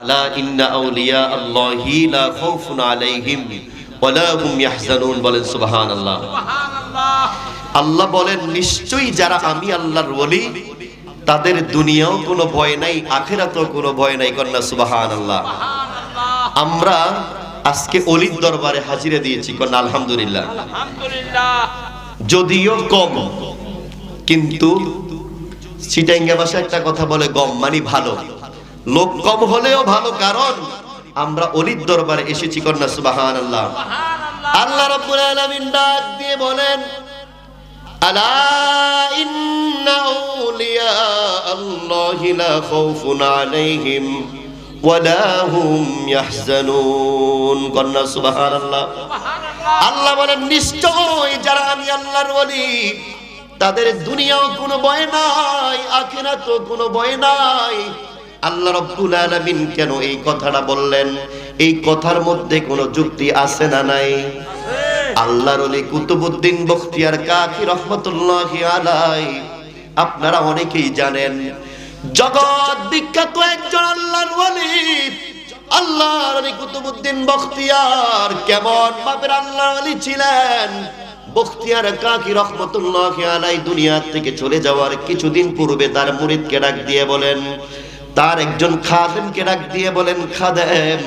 আল্লাহি বলেন আল্লাহ নিশ্চয়ই যারা আমি আল্লাহর ওলি তাদের দুনিয়াও কোনো ভয় নাই আখেরাতেও কোনো ভয় নাই কন্যা সুবহানাল্লাহ। আমরা আজকে অলির দরবারে হাজিরা দিয়েছি কন্যা আলহামদুলিল্লাহ। আলহামদুলিল্লাহ। যদিও কম কিন্তু সিটাইঙ্গা ভাষা একটা কথা বলে গম মানে ভালো। লোক কম হলেও ভালো কারণ আমরা অলির দরবারে এসেছি কন্যা সুবাহান আল্লাহ আল্লাহ রাব্বুল আলামিন ডাক দিয়ে বলেন আলা ইন্না আউলিয়া আল্লাহি লা খাউফুন আলাইহিম ওয়ালা হুম ইয়াহজানুন। কন্যা সুবহানাল্লাহ। আল্লাহ বলেন নিশ্চয় যারা আমি আল্লাহর ওলি তাদের দুনিয়াও কোনো ভয় নাই আখিরাতও কোনো ভয় নাই আল্লাহ রব্বুল আলামিন কেন এই কথাটা বললেন? এই কথার মধ্যে কোনো যুক্তি আছে না নাই? আল্লাহর ওলি কুতুবউদ্দিন বখতিয়ার কাকি রহমতুল্লাহি আলাই আপনারা অনেকেই জানেন, জগৎ বিখ্যাত একজন আল্লাহর আল্লাহর ওলি কুতুবউদ্দিন বখতিয়ার কেমন বাপের আল্লাহর ওলি ছিলেন? বখতিয়ার কাকি রহমতুল্লাহি আলাই দুনিয়া থেকে চলে যাওয়ার কিছুদিন পূর্বে তার মুরিদকে ডাক দিয়ে বলেন তার একজন খাদেমকে ডাক দিয়ে বলেন, খাদেম,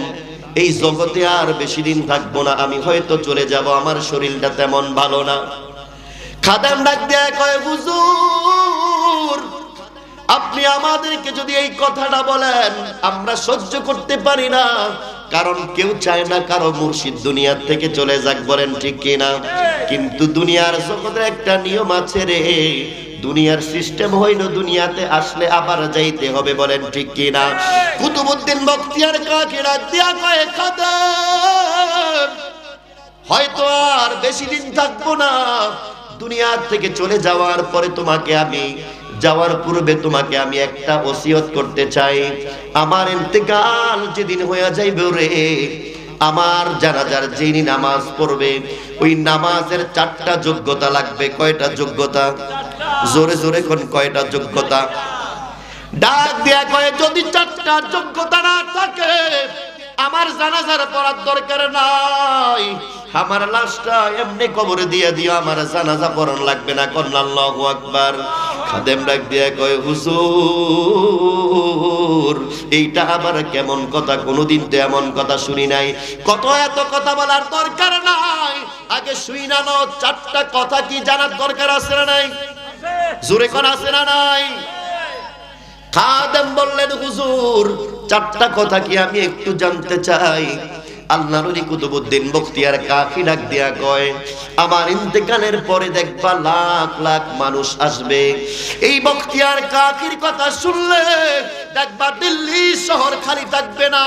এই জগতে আর বেশি দিন থাকব না, আমি হয়তো চলে যাব, আমার শরীরটা তেমন ভালো না। খাদেম ডাক দিয়ে কয়, হুজুর, আপনি আমাদেরকে যদি এই কথাটা বলেন, আমরা সহ্য করতে পারি না, কারণ কেউ চায় না কারও মুর্শিদ দুনিয়ার থেকে চলে যাক, বলেন ঠিক কিনা? কিন্তু দুনিয়ার জগতের একটা নিয়ম আছে রে দুনিয়ার সিস্টেম হইল দুনিয়াতে আসলে আবার যাইতে হবে বলেন ঠিক কিনা? কুতুবুদ্দিন বখতিয়ার কাকে ডাক দিয়া কয়, খাদেম, হয়তো আর বেশি দিন থাকব না। দুনিয়ার থেকে চলে যাওয়ার পরে তোমাকে আমি, যাওয়ার পূর্বে তোমাকে আমি একটা ওসিয়ত করতে চাই। আমার ইন্তেকাল যেদিন হয়ে যাইবে রে, আমার জানাজার যিনি নামাজ পড়বে, ওই নামাজের চারটা যোগ্যতা লাগবে। কয়টা যোগ্যতা? জোরে জোরে কোন কয়টা যোগ্যতা? ডাক দেয়া কয়ে যদি চারটা যোগ্যতা না থাকে আমার জানাজার পড়ার দরকার নাই। আমার লাশটা এমনি কবরে দিয়ে দিও আমার জানাজা পড়ন লাগবে না। কন্যাল্লাহু আকবার। খাদেম ডাক দিয়া কয় হুজুর এইটা আমার কেমন কথা? কোনোদিন তো এমন কথা শুনি নাই। কত এত কথা বলার দরকার নাই। আগে শুই না নাও, চারটা কথা কি জানার দরকার আছে না নাই? জোরে কোন আছে না নাই? খাদেম বললেন, হুজুর, চারটা কথা কি আমি একটু জানতে চাই? আল্লাহর ওলি কুতুবুদ্দিন বখতিয়ার কাফি ডাক দিয়া কয়, আমার ইন্তেকালের পরে দেখবা লাখ লাখ মানুষ আসবে। এই বখতিয়ার কাকির কথা শুনলে দেখবা দিল্লি শহর খালি থাকবে না।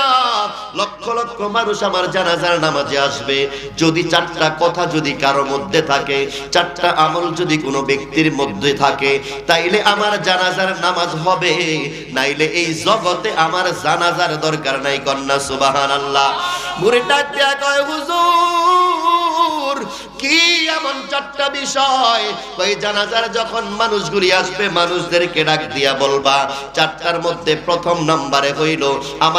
লক্ষ লক্ষ মানুষ আমার জানাজার নামাজে আসবে। যদি চারটা কথা যদি কারও মধ্যে থাকে, চারটা আমল যদি কোনো ব্যক্তির মধ্যে থাকে, তাইলে আমার জানাজার নামাজ হবে। নাইলে এই জগতে আমার জানাজার দরকার নাই কন্যা সুবাহান আল্লাহ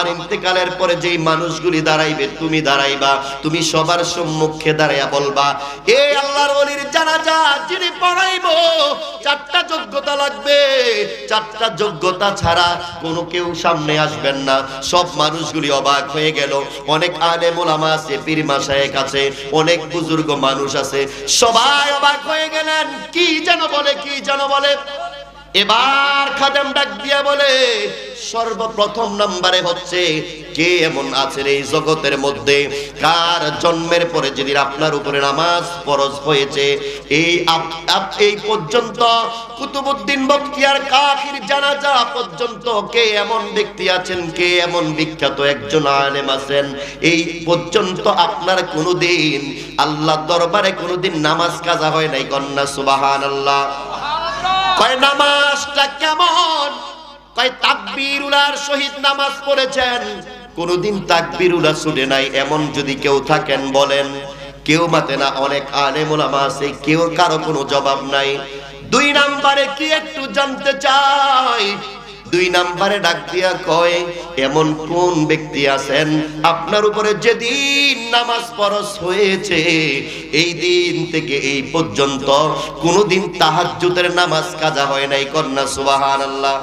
ইন্তেকালের পরে মানুষগুলি দাঁড়াইবে, তুমি দাঁড়াইবা, তুমি সবার সম্মুখে দাঁড়াইয়া বলবা, এ আল্লাহর ওলির জানাজা যিনি পড়াইবো, চারটা যোগ্যতা লাগবে, চারটা যোগ্যতা ছাড়া কোনো কেউ সামনে আসবেন না। সব মানুষগুলি অবাক হয়ে গেল, অনেক আলেম ওলামা আছে, পীর মাসায়েক আছে, অনেক বুজুর্গ মানুষ আছে। সবাই অবাক হয়ে গেলেন, কি যেন বলে, কি যেন বলে? এবার খাদেম ডাক দিয়া বলে, সর্বপ্রথম নম্বরে হচ্ছে কে এমন আছে এই জগতের মধ্যে? কার জন্মের পরে যেদিন আপনার উপরে নামাজ ফরজ হয়েছে, এই এই পর্যন্ত কুতুবুদ্দিন বখতিয়ার কাকির জানাজা পর্যন্ত কে এমন ব্যক্তি আছেন, কে এমন বিখ্যাত একজন আলেম আছেন? এই পর্যন্ত আপনার কোনোদিন আল্লাহ দরবারে কোনোদিন নামাজ কাজা হয় নাই, কন্যা সুবাহান আল্লাহ কয়, নামাজটা কেমন? কয়, তাকবীরুলার সহিত নামাজ পড়েছেন। কোনদিন তাকবীরুলা শুনে নাই, এমন যদি কেউ থাকেন বলেন, কেউ মাতে না, অনেক আলেম ওলামা আছে, কেউ কারও কোনো জবাব নাই। দুই নাম্বারে কি একটু জানতে চাই? দুই নাম্বারে ডাক দিয়া কয়, এমন কোন ব্যক্তি আছেন? আপনার উপরে যেদিন নামাজ ফরজ হয়েছে, এই দিন থেকে এই পর্যন্ত কোনোদিন তাহাজ্জুদের নামাজ কাজা হয় নাই। কন্যা সুবাহান আল্লাহ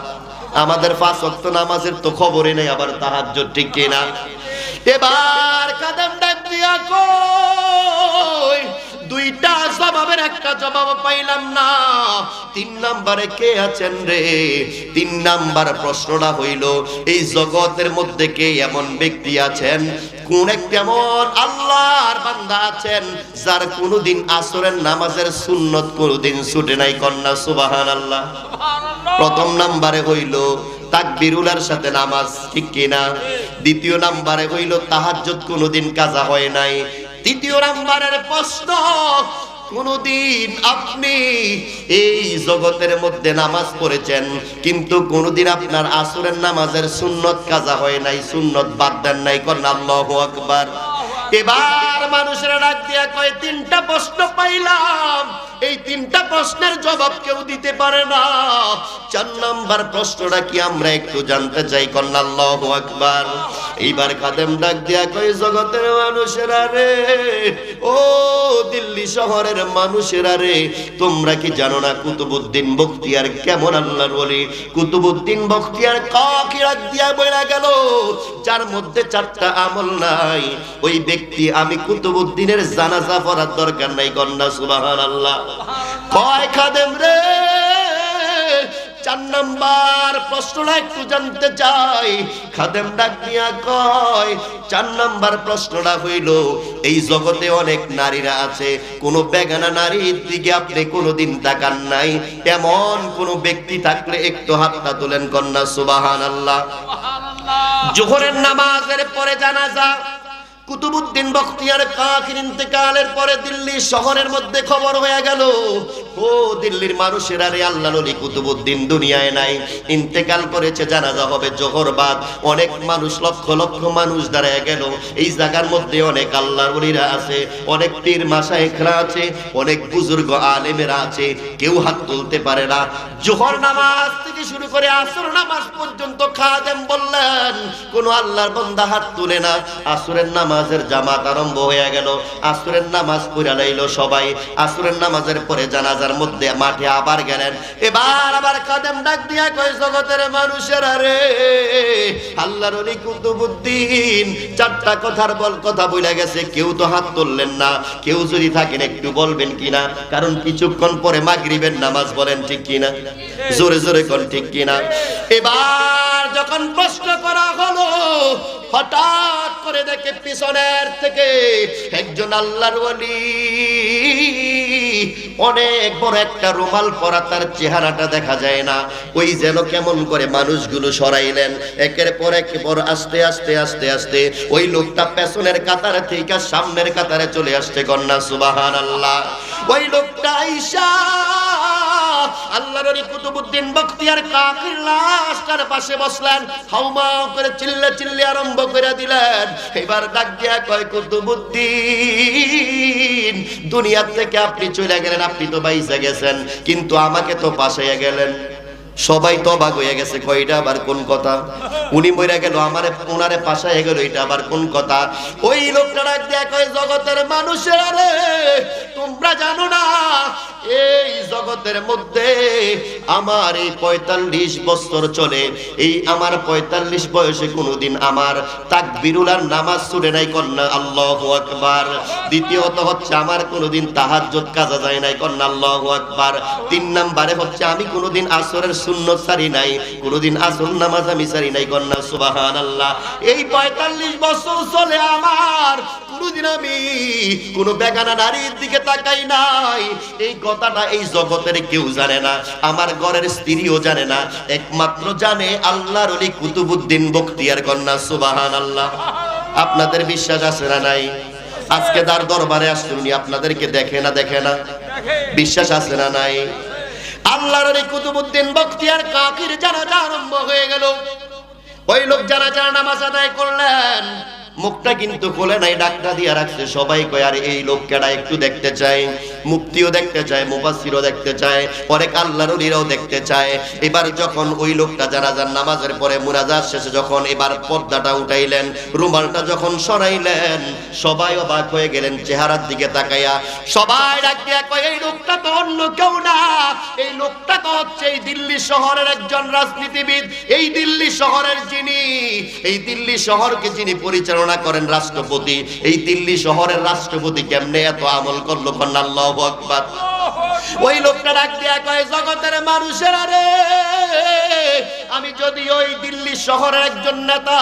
আমাদের পাঁচ ওয়াক্ত নামাজের তো খবরই নেই, আবার তাহাজ্জুদ ঠিক কিনা? এবার কাদাম ডাক দিয়া কই দুইটা জবাবের একটা জবাব পাইলাম না। তিন নাম্বারে কে আছেন রে? তিন নাম্বার প্রশ্নটা হইল এই জগতের মধ্যে কে এমন ব্যক্তি আছেন? কোন এক এমন আল্লাহর বান্দা আছেন যার কোনোদিন আসরের নামাজের সুন্নত কোনোদিন ছুটে নাই কন্যা? সুবাহান আল্লাহ প্রথম নাম্বারে হইল তাকবিরুলার সাথে নামাজ ঠিক কিনা? দ্বিতীয় নাম্বারে হইল তাহাজ্জুদ কোনোদিন কাজা হয় নাই? তৃতীয় নাম্বারের প্রশ্ন, কোনদিন আপনি এই জগতের মধ্যে নামাজ পড়েছেন, কিন্তু কোনদিন আপনার আসরের নামাজের সুন্নত কাজা হয় নাই, সুন্নত বাদ দেন নাই করেন আল্লাহ আকবার। এবার মানুষেরা ডাক দিয়া কয়, তিনটা প্রশ্ন পাইলাম। এই তিনটা প্রশ্নের জবাব কেউ দিতে পারে না। চার নাম্বার প্রশ্নটা কি আমরা একটু জানতে চাই? কন্যা আল্লাহু আকবার। এইবার কাদেম ডাক দিয়া কয়, জগতের মানুষেরা রে, ও দিল্লি শহরের মানুষেরা রে, তোমরা কি জানো না কুতুবুদ্দিন বখতিয়ার কেমন আল্লাহর বলি কুতুবুদ্দিন বখতিয়ার কাকি রাখ দিয়া বইলা গেল? যার মধ্যে চারটা আমল নাই, ওই ব্যক্তি আমি কুতুবুদ্দিনের জানাজা পড়ার দরকার নাই কন্যা সুবহানাল্লাহ। কয় খাদেম রে? চার নাম্বার প্রশ্নটা একটু জানতে চাই। খাদেম ডাক দিয়া কয় চার নাম্বার প্রশ্নটা হইল এই জগতে অনেক নারীরা আছে কোন বেগানা নারীর দিকে আপনি কোনোদিন তাকান নাই এমন কোন ব্যক্তি থাকলে একটু হাতটা তোলেন কন্যা সুবাহান আল্লাহ জোহরের নামাজের পরে জানা জানাজা কুতুবুদ্দিন বখতিয়ার কাকির ইন্তেকালের পরে দিল্লি শহরের মধ্যে খবর হয়ে গেল, ও দিল্লির মানুষেরা রে আল্লাহ নলি কুতুবুদ্দিন দুনিয়ায় নাই। ইন্তেকাল করেছে জানাজা হবে জোহর বাদ। অনেক মানুষ, লক্ষ লক্ষ মানুষ দাঁড়ায় গেল। এই জায়গার মধ্যে অনেক আল্লাহর ওলিরা আছে, অনেক পীর মাসায়েখরা আছে, অনেক বুজুর্গ আলেমেরা আছে। কেউ হাত তুলতে পারে না। জোহর নামাজ থেকে শুরু করে আসর নামাজ পর্যন্ত খাদেম বললেন, কোন আল্লাহর বান্দা হাত তুলে না। আসরের নামাজের জামাত আরম্ভ হয়ে গেল। আসরের নামাজ পড়া লাইলো সবাই। আসরের নামাজের পরে জানাজার মধ্যে মাঠে আবার গেলেন। এবার আবার কাদেম ডাক দিয়া কয়, জগতের মানুষের রে, আল্লাহর অলি কুতুবুদ্দিন, চারটা কথার বল কথা বইলা গেছে, কেউ তো হাত তুললেন না। কেউ যদি থাকেন একটু বলবেন কিনা? কারণ কিছুক্ষণ পরে মাগরিবের নামাজ বলেন ঠিক কিনা? জোরে জোরে কোন ঠিক কিনা? এবার যখন প্রশ্ন করা হলো, হঠাৎ করে দেখে পিছনের থেকে একজন আল্লাহর ওলি, অনেক বড় একটা রুমাল পরা তার চেহারাটা দেখা যায় না। ওই যেন কেমন করে মানুষগুলো সরাইলেন। একের পর এক পর আস্তে আস্তে আস্তে আস্তে ওই লোকটা পেছনের কাতারে থেকে সামনের কাতারে চলে আসছে কন্যা সুবাহান আল্লাহ ওই লোকটা আইসা পাশে বসলেন করে চিল্লে চিল্লে আরম্ভ করে দিলেন। এবার দিয়া কয় দুনিয়া থেকে আপনি চলে গেলেন, আপনি তো বাইসে গেছেন, কিন্তু আমাকে তো পাশে গেলেন। সবাই তো অবাক হয়ে গেছে কয়টা আবার কোন কথা? উনি মরে গেল, আমারে ওনারে হয়ে গেল, এটা আবার কোন কথা? ওই লোকটা ডাক ওই জগতের মানুষের রে, তোমরা জানো না, এই জগতের মধ্যে আমার এই পঁয়তাল্লিশ বছর চলে। এই আমার পঁয়তাল্লিশ বয়সে কোনোদিন আমার তাকবিরুলার নামাজ ছুটে নাই কন্যা, আল্লাহ আকবার। দ্বিতীয়ত হচ্ছে আমার কোনোদিন তাহাজ্জুদ কাজা যায় নাই কন্যা, আল্লাহ আকবার। তিন নাম্বারে হচ্ছে আমি কোনোদিন আসরের শূন্য সারি নাই, কোনোদিন আসর নামাজ আমি সারি নাই কন্যা সুবাহান আল্লাহ এই পঁয়তাল্লিশ বছর চলে আমার, কোনোদিন আমি কোনো বেগানা নারীর দিকে তাকাই নাই। এই কথাটা এই জগতের কেউ জানে না। আমার ঘরের স্ত্রীও জানে না। একমাত্র জানে আল্লাহর অলি কুতুবুদ্দিন বখতিয়ার কন্যা সুবাহান আল্লাহ আপনাদের বিশ্বাস আছে না নাই? আজকে তার দরবারে আসছেন উনি আপনাদেরকে দেখে না দেখে না। বিশ্বাস আছে না নাই? আল্লাহর অলি কুতুবুদ্দিন বখতিয়ার কাকির জানাজা আরম্ভ হয়ে গেল। ওই লোক জানাজা নামাজ আদায় করলেন। মুখটা কিন্তু খোলে নাই, ডাকটা দিয়ে রাখছে। সবাই কয়, আর, এই লোক কেডা? একটু দেখতে চাই। মুক্তিও দেখতে চায় মুফাসসিরও দেখতে চায় অনেক আল্লাহর ওলিরাও দেখতে চায়। এবার যখন ওই লোকটা জানাজার নামাজের পরে মুনাজাত শেষে যখন এবার পর্দাটা উঠাইলেন, রুমালটা যখন সরাইলেন, সবাই অবাক হয়ে গেলেন চেহারার দিকে তাকাইয়া। সবাই ডাক দিয়া কয়, এই লোকটা তো অন্য কেউ না। এই লোকটা তো হচ্ছে এই দিল্লি শহরের একজন রাজনীতিবিদ। এই দিল্লি শহরের যিনি, এই দিল্লি শহরকে যিনি পরিচালনা করেন রাষ্ট্রপতি, এই দিল্লি শহরের রাষ্ট্রপতি কেমনে এত আমল করল কন্যা আল্লাহ আকবার ওই লোকটা ডাক দিয়া জগতের মানুষের আরে আমি যদি ওই দিল্লি শহরের একজন নেতা,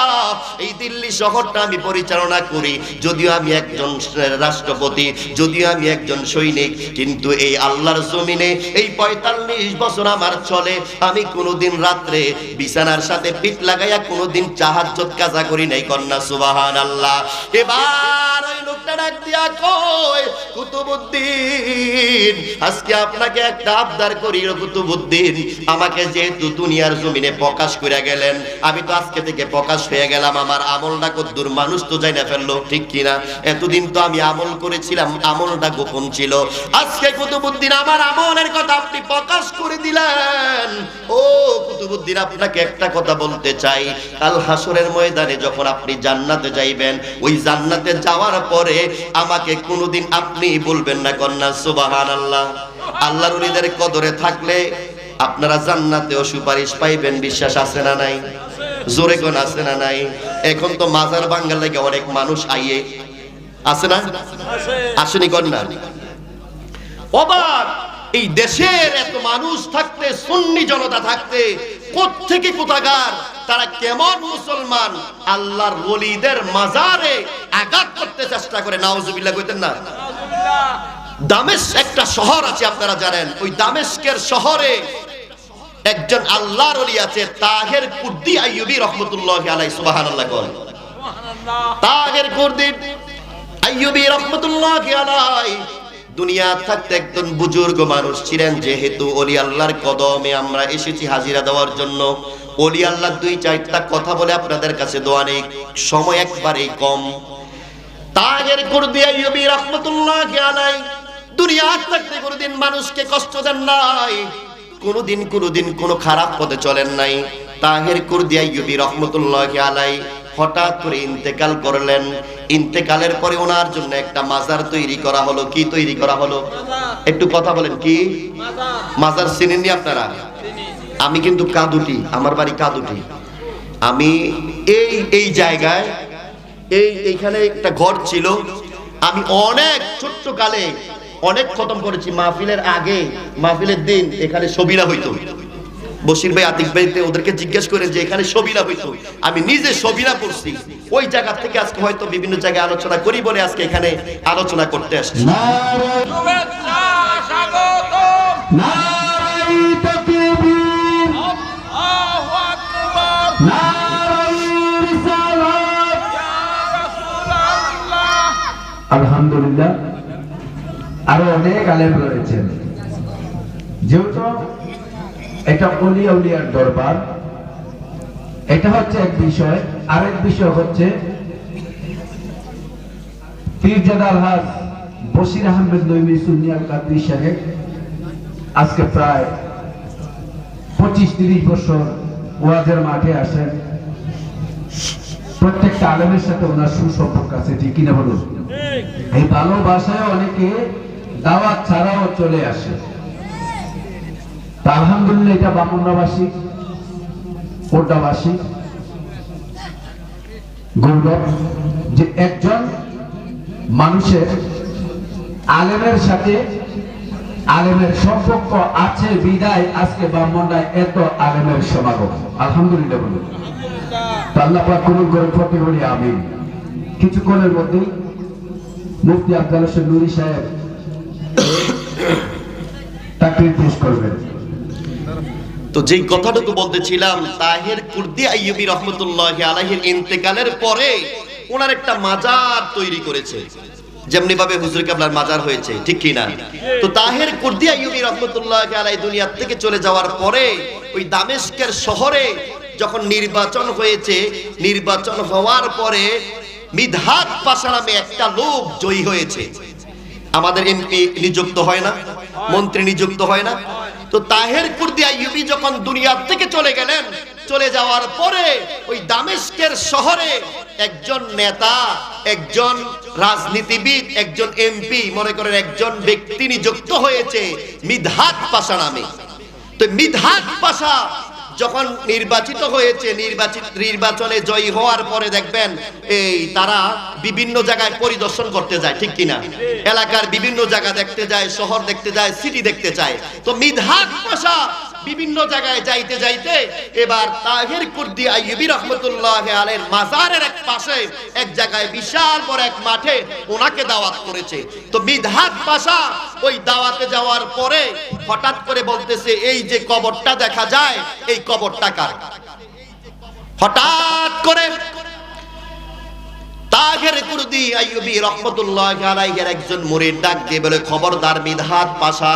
এই দিল্লি শহরটা আমি পরিচালনা করি। যদিও আমি একজন রাষ্ট্রপতি, যদিও আমি একজন সৈনিক, কিন্তু এই আল্লাহর জমিনে এই পঁয়তাল্লিশ বছর আমার চলে। আমি কোনোদিন রাত্রে বিছানার সাথে পিঠ লাগাইয়া কোনোদিন চাহাজ্জত কাজা করি নাই, কন্যা সুবাহান আল্লাহ এবার ওই লোকটা ডাক দিয়া কয়, কুতুবুদ্দিন, আজকে আপনাকে একটা আবদার করি কুতুবুদ্দিন আমাকে যেহেতু দুনিয়ার জমিনে প্রকাশ করে গেলেন, আমি তো আজকে থেকে প্রকাশ হয়ে গেলাম, আমার আমলটা কদ্দুর মানুষ তো যাই না ফেলল ঠিক কিনা? এতদিন তো আমি আমল করেছিলাম, আমলটা গোপন ছিল। আজকে কুতুবুদ্দিন আমার আমলের কথা আপনি প্রকাশ করে দিলেন। ও কুতুবুদ্দিন আপনাকে একটা কথা বলতে চাই। কাল হাসরের ময়দানে যখন আপনি জান্নাতে যাইবেন, ওই জান্নাতে যাওয়ার পরে আমাকে কোনোদিন আপনি বলবেন না কন্যা সুবাহান আল্লাহ আল্লাহর উলিদের কদরে থাকলে আপনারা জান্নাতেও সুপারিশ পাইবেন, বিশ্বাস আছে না নাই? জোরে কোন আছে না নাই? এখন তো মাজার বাঙ্গাল থেকে অনেক মানুষ আইয়ে। আছে না? আসেনি কন্যা অবাক! এই দেশের এত মানুষ থাকতে, সুন্নি জনতা থাকতে, কোত্থেকে কোথাকার, তারা কেমন মুসলমান? আল্লাহর ওলিদের মাজারে আঘাত করতে চেষ্টা করে, নাউজুবিল্লাহ কইতেন না? দামেশ একটা শহর আছে আপনারা জানেন। ওই দামেশকের শহরে একজন আল্লাহর ওলি আছে তাহের কুর্দি আইয়ুবি রহমতুল্লাহ আলাই সুবহানাল্লাহ কোন তাহের কুর্দি আইয়ুবি রহমতুল্লাহ আলাই দুনিয়া থাকতে একজন বুজুর্গ মানুষ ছিলেন যেহেতু অলি আল্লাহর কদমে আমরা এসেছি হাজিরা দেওয়ার জন্য। অলি আল্লাহ দুই চারটা কথা বলে আপনাদের কাছে দোয়া নেই সময় একবারেই কম। তাগের কুর্দি আইয়ুবি রহমতুল্লাহ আলাই দুনিয়া থাকতে কোনোদিন মানুষকে কষ্ট দেন নাই। কোনোদিন কোনোদিন কোনো খারাপ পথে চলেন নাই। তাহের কুর্দি আইয়ুবি রহমতুল্লাহ আলাই হঠাৎ করে ইন্তেকাল করলেন। ইন্তেকালের পরে ওনার জন্য একটা মাজার তৈরি করা হলো। কি তৈরি করা হলো? একটু কথা বলেন, কি? মাজার চিনেননি আপনারা? আমি কিন্তু কাদুটি, আমার বাড়ি কাদুটি। আমি এই এই জায়গায়, এই, এইখানে একটা ঘর ছিল। আমি অনেক ছোট্ট কালে অনেক খতম করেছি মাহফিলের আগে, মাহফিলের দিন এখানে সবিরা হইতো। বসির ভাই, আতিক ভাইতে ওদেরকে জিজ্ঞেস করে যে এখানে সবিরা হইতো। আমি নিজে সবিরা পড়ছি। ওই জায়গা থেকে আজকে হয়তো বিভিন্ন জায়গায় আলোচনা করি বলে আজকে এখানে আলোচনা করতে আসছি। অনেক আলেম রয়েছেন যেহেতু এটা অলিয়া উলিয়ার দরবার এটা হচ্ছে এক বিষয়। আরেক বিষয় হচ্ছে পীরজাদা আলহাজ বশির আহমেদ নইমি সুনিয়াল কাদরি সাহেব আজকে প্রায় পঁচিশ তিরিশ বছর ওয়াজের মাঠে আসেন। প্রত্যেকটা আলেমের সাথে ওনার সুসম্পর্ক আছে ঠিক কিনা বলুন? এই ভালোবাসায় অনেকে দাওয়াত ছাড়াও চলে আসে। আলহামদুলিল্লাহ এটা বামুন্নাবাসী কোটাবাসী গৌরব যে একজন মানুষের আলেমের সাথে আলেমের সম্পর্ক আছে, বিদায়, আজকে ব্রাহ্মণরায় এত আলেমের সমাগম। আলহামদুলিল্লাহ বলুন। আল্লাহ পাক কবুল করেন বলি আমিন। কিছুক্ষণের মধ্যেই মুফতি আব্দুল নুরি সাহেব তো যেই কথাটুকু বলতেছিলাম, তাহের কুর্দি আইয়ুবি রহমতুল্লাহ আলাইহির ইন্তেকালের পরে ওনার একটা মাজার তৈরি করেছে। যেমনি ভাবে হুজুর কাবলার মাজার হয়েছে, ঠিক কি না? তো তাহের কুর্দি আইয়ুবি রহমতুল্লাহ আলাই দুনিয়া থেকে চলে যাওয়ার পরে ওই দামেস্কের শহরে যখন নির্বাচন হয়েছে, নির্বাচন হওয়ার পরে মিধাত পাশা নামে একটা লোক জয়ী হয়েছে। আমাদের এমপি নিযুক্ত হয় না, মন্ত্রী নিযুক্ত হয় না। তো তাহের কুর্দি আইয়ুবি যখন দুনিয়ার থেকে চলে গেলেন, চলে যাওয়ার পরে ওই দামেস্কের শহরে একজন নেতা, একজন রাজনীতিবিদ, একজন এমপি, মনে করেন একজন ব্যক্তি নিযুক্ত হয়েছে মিধাত পাশা নামে। তো মিধাত পাশা যখন নির্বাচিত হয়েছে, নির্বাচিত, নির্বাচনে জয়ী হওয়ার পরে দেখবেন, এই তারা বিভিন্ন জায়গায় পরিদর্শন করতে যায়, ঠিক কিনা? এলাকার বিভিন্ন জায়গা দেখতে যায়, শহর দেখতে যায় সিটি দেখতে চায় তো মিধাক পাশা বিভিন্ন জায়গায় যাইতে যাইতে এবার তাহের কুর্দি আইয়ুবি রহমতুল্লাহ আলের মাজারের এক পাশে, এক জায়গায় বিশাল বড় এক মাঠে ওনাকে দাওয়াত করেছে। তো মিধাত পাশা ওই দাওয়াতে যাওয়ার পরে হঠাৎ করে বলতেছে, এই যে কবরটা দেখা যায়, এই কবরটা কার? হঠাৎ করে তাহের কুর্দি আইয়ুবি রহমতুল্লাহ আলাইহির একজন মুরিদ ডাক দিয়ে বলে, খবরদার মিধাত পাশা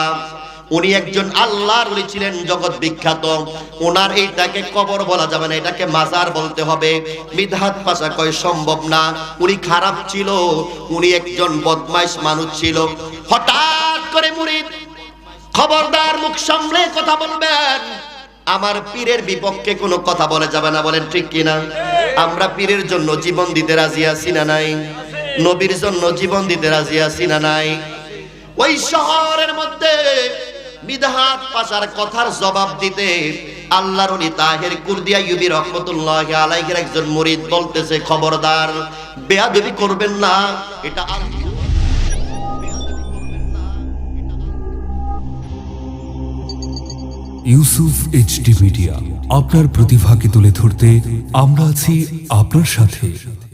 উনি একজন আল্লাহর ওলি ছিলেন জগৎ বিখ্যাত। ওনার এইটাকে কবর বলা যাবে না, এটাকে মাজার বলতে হবে। মিধাত পাশা কয়, সম্ভব না, উনি খারাপ ছিল, উনি একজন বদমাইশ মানুষ ছিল। হঠাৎ করে মুরিদ খবরদার মুখ সামলে কথা বলবেন, আমার পীরের বিপক্ষে কোনো কথা বলে যাবে না, বলেন ঠিক কিনা আমরা পীরের জন্য জীবন দিতে রাজি আছি না নাই? নবীর জন্য জীবন দিতে রাজি আছি না নাই? ওই শহরের মধ্যে বিধাত পাশার কথার জবাব দিতে আল্লাহর ওলি তাহের কুরদিয়া ইউবি রহমতুল্লাহ আলাইহির একজন মুরিদ বলতেছে, খবরদার, বেয়াদবি করবেন না। এটা আল্লাহ ইউসুফ এইচডি মিডিয়া, আপনার প্রতিভাকে তুলে ধরতে আমরা আছি আপনার সাথে।